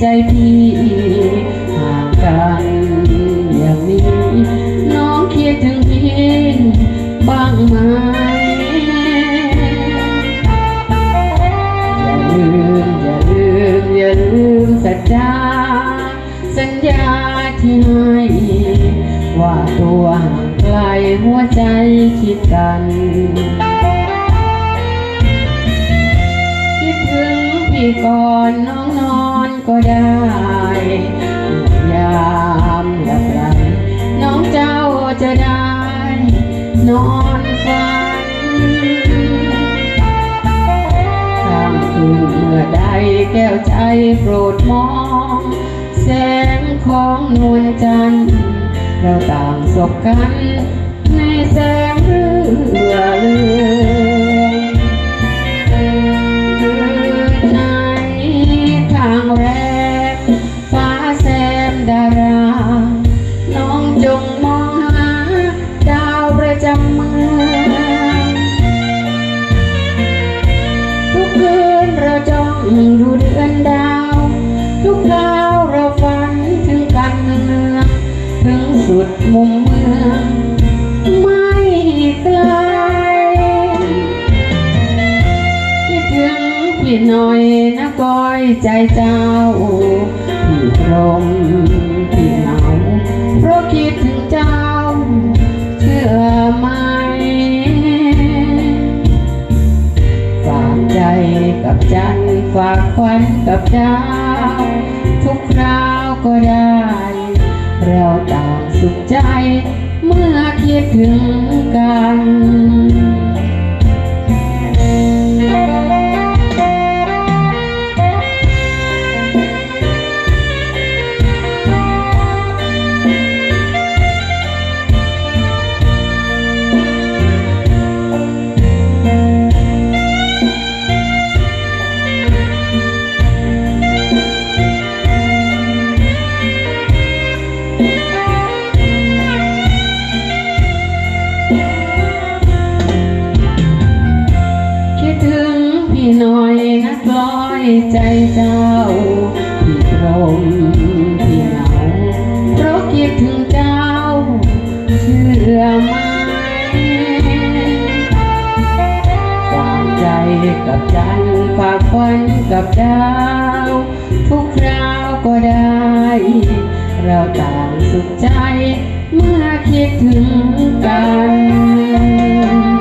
ใจพี่ห่างกันอย่างนี้ น้องคิดถึงพี่บ้างไหมอย่าลืมอย่าลืมอย่าลืมสัจจาสัญญาที่ให้ว่าตัวห่างไกลหัวใจคิดกันคิดถึงพี่ก่อนน้องนอน ก็ได้ ยามหลับไหลน้องเจ้าจะได้ นอนฝันข้ามคืนเมื่อใดแก้วใจโปรดมอง แสงของนวลจันทร์เราต่างสบกัน ในแสงเรือเลือ ทุกคืนเราจ้องดูเดือนดาว ทุกคราวเราฝันถึงกันเนืองถึงสุดมุมเมืองไม่ไกลคิดถึงพี่หน่อยนะก้อยใจเจ้าพี่ตรง ฝากใจกับจันฝากควันกับดาวทุกคราวก็ได้ เราต่างสุขใจเมื่อคิดถึงกัน ใจเจ้าพี่ตรงพี่เหงาเพราะคิดถึงเจ้า เชื่อไหมฝากใจกับจันฝากฝันกับดาว ทุกคราวก็ได้ เราต่างสุขใจเมื่อคิดถึงกัน